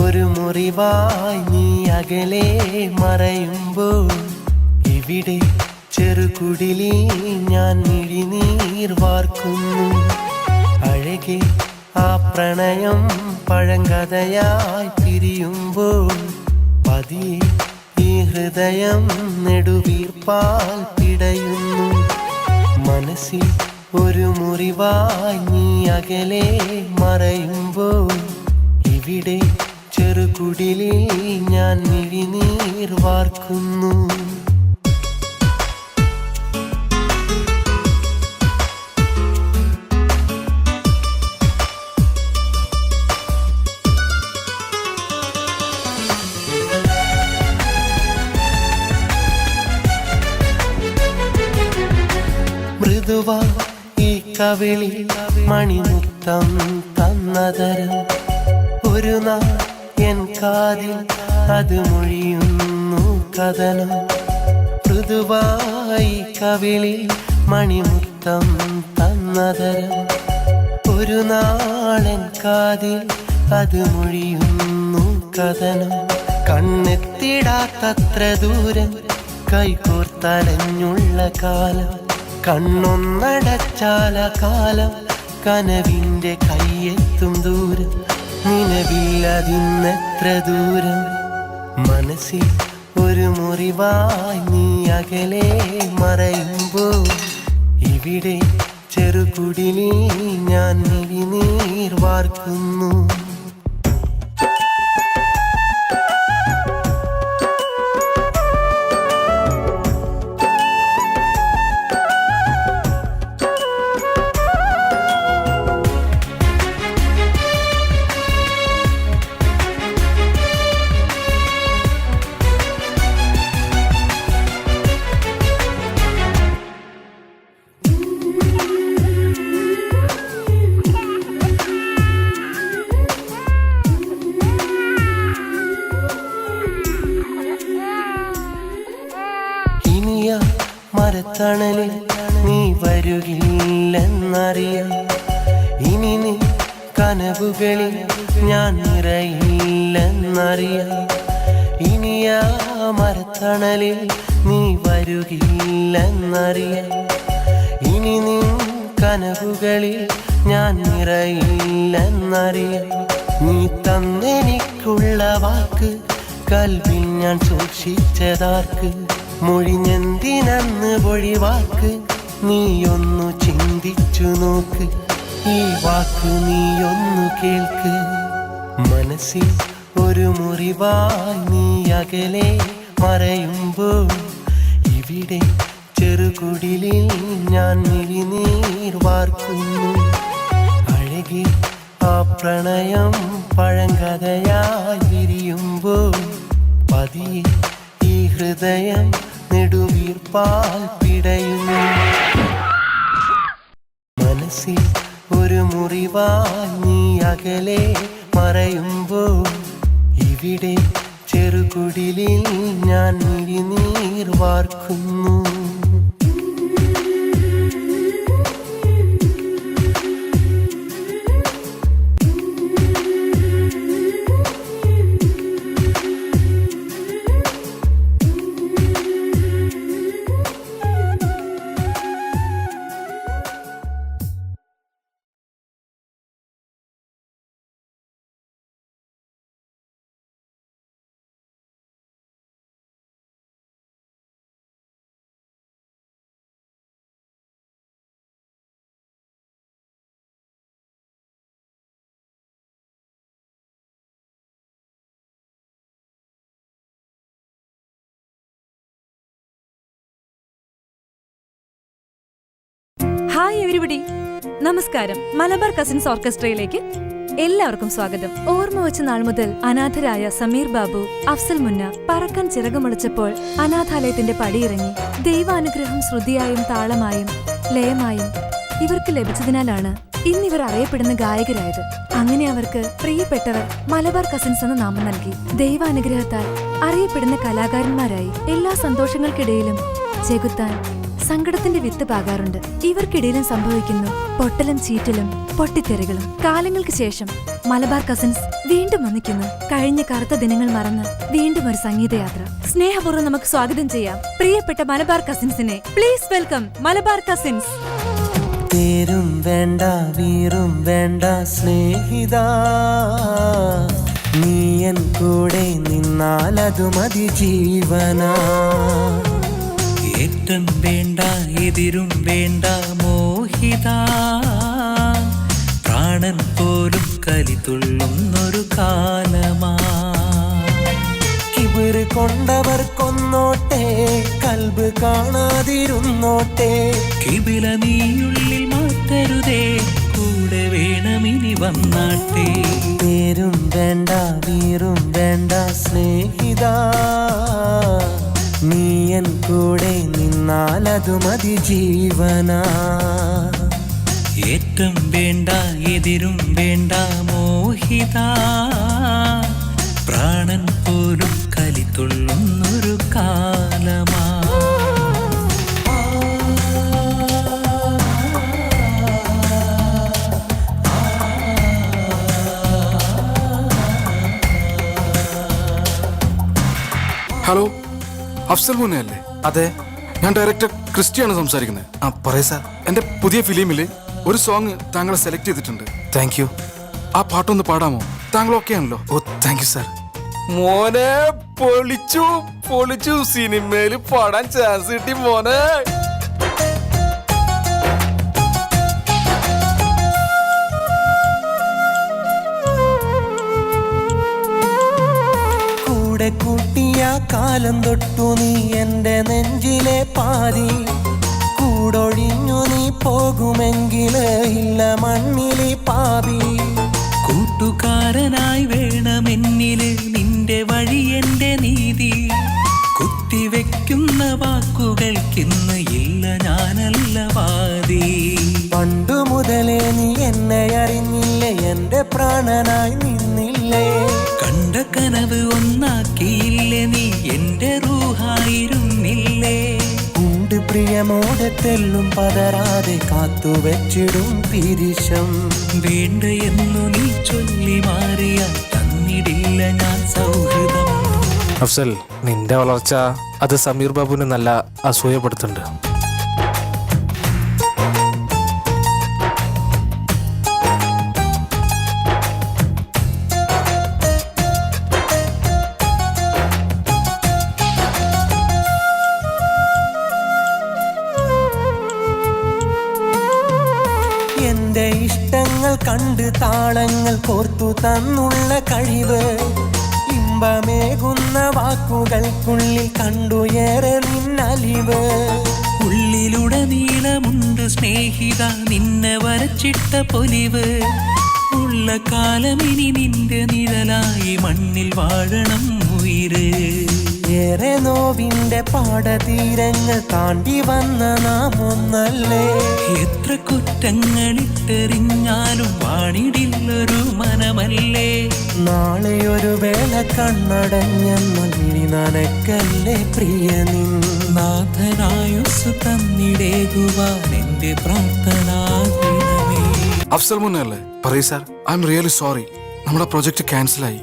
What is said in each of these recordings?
ഒരു മുറിവായി നീ അകലെ മറയുമ്പോൾ ഇവിടെ ചെറുകുടിലിൽ ഞാൻ മിഴിനീർ വാർക്കുന്നു. അഴകെ ആ പ്രണയം പഴങ്കഥയായി പിരിയുമ്പോൾ പതിയെ ഈ ഹൃദയം നെടുവീർപ്പാൽ പിടയുന്നു. മനസ്സിൽ ഒരു മുറിവായി നീ അകലെ മറയുമ്പോൾ ഇവിടെ ചെറുകുടിലിൽ ഞാൻ മിഴിനീർ വാർക്കുന്നു. മൃദുവ ഈ കവിളി മണിമുത്തം തന്നതരം. ഒരു നാൾ എൻ കാതിൽ അത് മൊഴിയുന്നു കഥനം. മൃദുവായി കവിളി മണിമുത്തം തന്നതരം. ഒരു നാളൻ കാതിൽ അത് മൊഴിയുന്നു കഥനം. കണ്ണെത്തിടാത്തത്ര ദൂരം കൈകോർത്തലഞ്ഞുള്ള കാലം. കണ്ണൊന്നടച്ചാല കാലം കനവിന്റെ കയ്യെത്തും ദൂരം നിലവില്ലതിന്നെത്ര ദൂരം. മനസ്സിൽ ഒരു മുറിവായി നീ അകലെ മറയുമ്പോൾ ഇവിടെ ചെറുകുടിനീ ഞാൻ മിഴിനീർ വാർക്കുന്നു. മരത്തണലിൽ നീ വരുകില്ലെന്നറിയാം. ഇനി നീ കനവുകളിൽ ഞാൻ നിറയില്ലെന്നറിയാം. ഇനിയാ മരത്തണലിൽ നീ വരുകില്ലെന്നറിയാം. ഇനി നീ കനവുകളിൽ ഞാൻ നിറയില്ലെന്നറിയാം. നീ തന്നെനിക്കുള്ള വാക്ക് കൽവിൽ ഞാൻ സൂക്ഷിച്ചതാർക്ക് മൊഴിഞ്ഞെന്തിനന്ന് പൊഴിവാക്ക് നീയൊന്നു ചിന്തിച്ചു നോക്ക്. ഈ വാക്ക് നീയൊന്നു കേൾക്ക്. മനസ്സിൽ ഒരു മുറിവായി നീ അകലെ മറയുമ്പോൾ ഇവിടെ ചെറുകുടിലിൽ ഞാൻ മിഴിനീർ വാർക്കുന്നു. അഴകി ആ പ്രണയം പഴങ്കഥയായി വിരിയുമ്പോൾ പതിയെ ഈ ഹൃദയം നെടുവീർപ്പാൽ പിടയുന്നു. മനസ്സിൽ ഒരു മുറിവായി നീ അകലെ മറയുമ്പോൾ ഇവിടെ ചെറുകുടിലിൽ ഞാൻ മിഴിനീർ വാർക്കുന്നു. ഹായ് എവരിബഡി നമസ്കാരം. മലബാർ കസിൻസ് ഓർക്കസ്ട്രയിലേക്ക് എല്ലാവർക്കും സ്വാഗതം. ഓർമ്മ വെച്ച നാൾ മുതൽ അനാഥരായ സമീർ ബാബു അഫ്സൽ മുന്ന പറക്കാൻ ചിറകുമുളച്ചപ്പോൾ അനാഥാലയത്തിന്റെ പടിയിറങ്ങി ദൈവാനുഗ്രഹം ശ്രുതിയായും താളമായും ലയമായും ഇവർക്ക് ലഭിച്ചതിനാലാണ് ഇന്നിവർ അറിയപ്പെടുന്ന ഗായകരായത്. അങ്ങനെ അവർക്ക് പ്രിയപ്പെട്ടവർ മലബാർ കസിൻസ് എന്ന നാമം നൽകി. ദൈവാനുഗ്രഹത്താൽ അറിയപ്പെടുന്ന കലാകാരന്മാരായി എല്ലാ സന്തോഷങ്ങൾക്കിടയിലും ചെകുത്താൻ സങ്കടത്തിന്റെ വിത്ത് പാകാറുണ്ട്. ഇവർക്കിടയിലും സംഭവിക്കുന്നു. പൊട്ടലും ചീറ്റലും പൊട്ടിത്തെറികളും. കാലങ്ങൾക്ക് ശേഷം മലബാർ കസിൻസ് വീണ്ടും വന്നിക്കുന്നു. കഴിഞ്ഞ കറുത്ത ദിനങ്ങൾ മറന്ന് വീണ്ടും ഒരു സംഗീതയാത്ര. സ്നേഹപൂർവം നമുക്ക് സ്വാഗതം ചെയ്യാം. പ്രിയപ്പെട്ട മലബാർ കസിൻസിനെ പ്ലീസ് വെൽക്കം മലബാർ കസിൻസ്. തേരും വേണ്ട വീറും വേണ്ട സ്നേഹിത. നീയൻ കൂടെ നിന്നാൽ അത് മതി ജീവനാ. ഏറ്റം വേണ്ട എതിരും വേണ്ട മോഹിത. പ്രാണൻ പോലും കലിതുള്ളുന്നൊരു കാലമാ. കിബിറ് കൊണ്ടവർക്കൊന്നോട്ടെ കൽബ് കാണാതിരുന്നോട്ടെ. കിബില നീയുള്ളിൽ മാറ്റരുതേ കൂടെ വേണമിനി വന്നാട്ടെ. പേരും വേണ്ട വീറും വേണ്ട സ്നേഹിത. നീയൻ കൂടെ നിന്നാലതു മതി ജീവന. ഏറ്റം വേണ്ട എതിരും വേണ്ട മോഹിത. പ്രാണൻ പോലും കലിതുള്ളുന്നൊരു കാലമാ. ഹലോ. അഫ്സൽ മുന്നെ അതെ. ഞാൻ ഡയറക്ടർ ക്രിസ്റ്റിയാണ് സംസാരിക്കുന്നത്. ആ പറയ സാർ. എന്റെ പുതിയ ഫിലിമിൽ ഒരു സോങ് താങ്കളെ സെലക്ട് ചെയ്തിട്ടുണ്ട്. താങ്ക് യു ആ പാട്ടൊന്ന് പാടാമോ? താങ്കൾ ഓക്കെ ആണല്ലോ. ഓ താങ്ക് യു സാർ മോനെ പൊളിച്ചു പൊളിച്ചു സിനിമയിൽ പാടാൻ ചാൻസ് കിട്ടി മോനെ. കാലം തൊട്ടു നീ എന്റെ നെഞ്ചിലെ പാതി. കൂടൊഴിഞ്ഞു നീ പോകുമെങ്കിൽ ഇല്ല മണ്ണിലെ പാതി. കൂട്ടുകാരനായി വേണമെന്നിൽ നിന്റെ വഴി എന്റെ നീതി. കുത്തിവെക്കുന്ന വാക്കുകൾക്കിന്ന് ഇല്ല ഞാനല്ല പാതി പണ്ടു മുതലേ നീ എന്നെ അറിഞ്ഞില്ലേ? എന്റെ പ്രാണനായി ഉണ്ട് പ്രിയമോടെ തെല്ലും പതരാതെ കാത്തു വെച്ചിടും പിരിശം വേണ്ട എന്നു നീ ചൊല്ലി മാറിയ തന്നിടില്ല ഞാൻ സൗഹൃദം. അഫ്സൽ നിന്റെ വളർച്ച അത് സമീർ ബാബുവിനെ നല്ല അസൂയപ്പെടുത്തുന്നുണ്ട്. കണ്ട് താളങ്ങൾ കോർത്തു തന്നുള്ള കഴിവ്. ഇമ്പമേകുന്ന വാക്കുകൾക്കുള്ളിൽ കണ്ടുയേറെ നിന്നലിവ്. ഉള്ളിലുടനീളമുണ്ട് സ്നേഹിത നിന്നെ വരച്ചിട്ട പൊലിവ്. ഉള്ള കാലമിനി നിന്റെ നിഴലായി മണ്ണിൽ വാഴണം ഉയിര്. ഏറെ നോവിന്റെ പാടതീരങ്ങൾ താണ്ടി വന്ന നാം ഒന്നല്ലേ എത്ര കുറ്റങ്ങളിട്ടെറിഞ്ഞാലും വാണിടില്ലൊരു മനമല്ലേ? നാളെ ഒരു വേള കണ്ണടഞ്ഞെന്നാൽ വിഴി നനക്കല്ലേ പ്രിയ നിൻ? നാഥനായുസ് തന്നിടേകുവാൻ എന്റെ പ്രാർത്ഥന അഫ്സൽ മുന്നല്ലേ? പറയൂ സാർ. I'm really sorry. നമ്മുടെ പ്രൊജക്ട് ക്യാൻസലായി.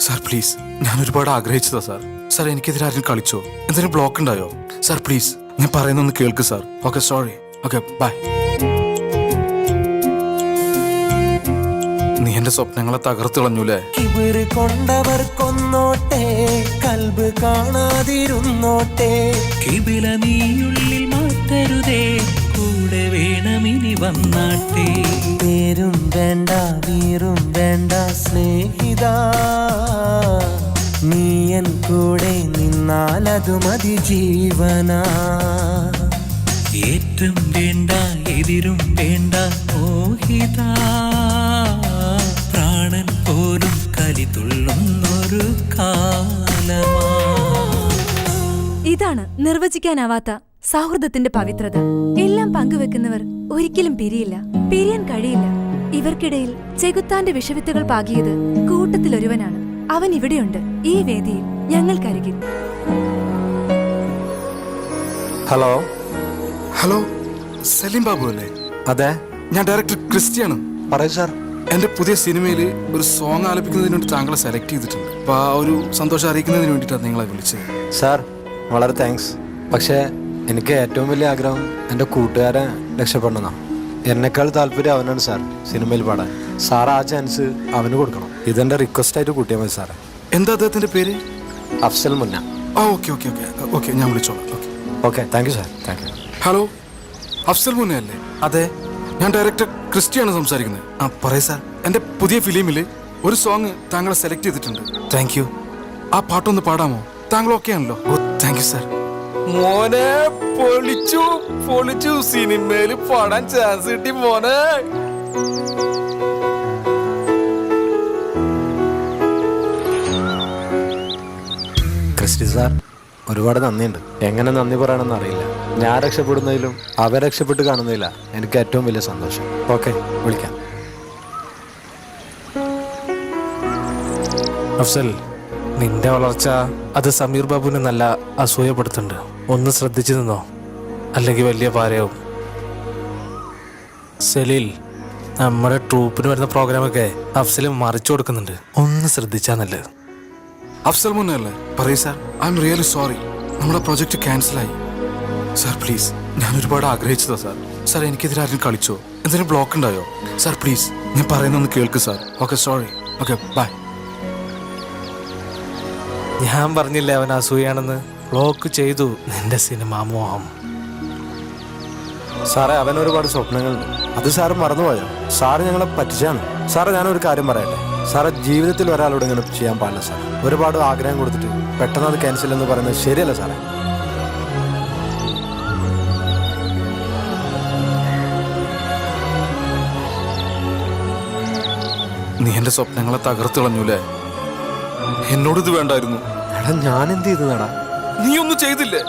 Sir please. ഞാൻ ഒരുപാട് ആഗ്രഹിച്ചതാ സാർ. സാർ എനിക്കെതിരെ ആരും കളിച്ചോ? എന്തെങ്കിലും ബ്ലോക്ക് ഉണ്ടായോ? സാർ പ്ലീസ് ഞാൻ പറയുന്നൊന്ന് കേൾക്ക് sir okay sorry okay bye നീ എന്റെ സ്വപ്നങ്ങളെ തകർത്തു കളഞ്ഞൂലേ? കിബിറ് കൊണ്ടവർ കൊന്നോട്ടെ കൽബ് കാണാതിരുന്നോട്ടെ. കിബില നീയുള്ളിൽ മാറ്റരുതേ കൂടെ വേണമിനി വന്നാട്ടെ. പേരും വേണ്ട വീറും വേണ്ട സ്നേഹിത. നീയൻ കൂടെ നിന്നാലതു മതി ജീവന. ഏറ്റം വേണ്ട എതിരും വേണ്ട മോഹിത. പ്രാണൻ പോലും കലി തുള്ളുന്നൊരു കാലമാ. ഇതാണ് നിർവചിക്കാനാവാത്ത സൗഹൃദത്തിന്റെ പവിത്രത. എല്ലാം പങ്കുവെക്കുന്നവർ ഒരിക്കലും പിരിയില്ല പിരിയാൻ കഴിയില്ല. ഇവർക്കിടയിൽ ചെകുത്താന്റെ വിഷവിത്തുകൾ പാകിയത് കൂട്ടത്തിലൊരുവനാണ്. അവൻ ഇവിടെയുണ്ട്. ഈ വേദിയിൽ ഞങ്ങൾക്കരികിൽ. ഹലോ? ഹലോ സലീം ബാബു അല്ലേ? അതെ. ഞാൻ ഡയറക്ടർ ക്രിസ്റ്റിയാണ്. പറയൂ സാർ എന്റെ പുതിയ സിനിമയിൽ ഒരു സോങ് ആലപിക്കുന്നതിന് വേണ്ടി താങ്കളെ സെലക്ട് ചെയ്തിട്ടുണ്ട്. അപ്പൊ ആ ഒരു സന്തോഷം അറിയിക്കുന്നതിന് വേണ്ടിയിട്ടാണ് നിങ്ങളെ വിളിച്ചത്. സാർ വളരെ താങ്ക്സ് പക്ഷേ എനിക്ക് ഏറ്റവും വലിയ ആഗ്രഹം എന്റെ കൂട്ടുകാരെ രക്ഷപ്പെടണമെന്നാണ്. എന്നെക്കാൾ താല്പര്യം അവനാണ് സാർ സിനിമയിൽ പാടാൻ. സാർ ആ ചാൻസ് അവന് കൊടുക്കണം. ഇതെന്റെ റിക്വസ്റ്റ് ആയിട്ട് കൂട്ടിയാൽ മതി സാറേ. എന്താ അദ്ദേഹത്തിന്റെ പേര്? അഫ്സൽ മുന്ന. ആ ഓക്കെ ഓക്കെ ഓക്കെ. ഓക്കെ ഞാൻ വിളിച്ചോളാം. Okay. Okay thank you sir thank you hello Afsal Munna അല്ലേ അതെ. ഞാൻ ഡയറക്ടർ ക്രിസ്റ്റിയാണ് സംസാരിക്കുന്നത്. ആ പറയൂ സാർ എന്റെ പുതിയ ഫിലിമിൽ ഒരു സോങ് താങ്കളെ സെലക്ട് ചെയ്തിട്ടുണ്ട്. താങ്ക് യു ആ പാട്ടൊന്ന് പാടാമോ? താങ്കൾ ഓക്കെ ആണല്ലോ. ഓ താങ്ക് യു സാർ മോനെ പൊളിച്ചു പൊളിച്ചു. സിനിമയിൽ പാടാൻ ചാൻസ് കിട്ടി മോനെ. ക്രിസ്റ്റി സാർ ഒരുപാട് നന്ദിയുണ്ട്. എങ്ങനെ നന്ദി പറയണമെന്ന് അറിയില്ല. ഞാൻ രക്ഷപ്പെടുന്നതിലും അവ രക്ഷപ്പെട്ട് കാണുന്നില്ല എനിക്ക് ഏറ്റവും വലിയ സന്തോഷം. ഓക്കെ വിളിക്കാം. അഫ്സൽ നിന്റെ വളർച്ച അത് സമീർ ബാബുവിനെ നല്ല അസൂയപ്പെടുത്തുന്നുണ്ട്. ഒന്ന് ശ്രദ്ധിച്ചു നിന്നോ? അല്ലെങ്കിൽ വലിയ പാരയാവും സലീൽ നമ്മുടെ ട്രൂപ്പിന് വരുന്ന പ്രോഗ്രാമൊക്കെ അഫ്സൽ മറിച്ചു കൊടുക്കുന്നുണ്ട്. ഒന്ന് ശ്രദ്ധിച്ചാ നല്ലത്. അഫ്സൽ മുന്നേ അല്ലേ പറയൂ sir. I'm really sorry നമ്മുടെ പ്രൊജക്ട് ക്യാൻസലായി. സാർ പ്ലീസ് ഞാൻ ഒരുപാട് ആഗ്രഹിച്ചതാ സാർ. സാർ എനിക്കെതിരെ ആരും കളിച്ചോ? എന്തെങ്കിലും ബ്ലോക്ക് ഉണ്ടായോ? സാർ പ്ലീസ് ഞാൻ പറയുന്നൊന്ന് കേൾക്ക് sir. Okay sorry okay bye ഞാൻ പറഞ്ഞില്ലേ അവൻ അസൂയാണെന്ന് ബ്ലോക്ക് ചെയ്തു നിന്റെ സിനിമാ മോഹം. സാറേ അവൻ ഒരുപാട് സ്വപ്നങ്ങളുണ്ട്. അത് സാറ് മറന്നുപോയോ? സാറ് ഞങ്ങളെ പറ്റിച്ചാണ്. സാറേ ഞാനൊരു കാര്യം പറയട്ടെ? സാറേ ജീവിതത്തിൽ ഒരാളോട് ഇങ്ങനെ ചെയ്യാൻ പാടില്ല സാർ ഒരുപാട് ആഗ്രഹം കൊടുത്തിട്ട് പെട്ടെന്ന് അത് ക്യാൻസൽ എന്ന് പറയുന്നത് ശരിയല്ല സാറേ. നീ എന്റെ സ്വപ്നങ്ങളെ തകർത്തിളഞ്ഞൂലേ എന്നോടിത് എന്നോട് ഇത് വേണ്ടായിരുന്നു. എടാ ഞാൻ എന്ത് ചെയ്തതാടാ? നീ ഒന്നും ചെയ്തില്ലേ?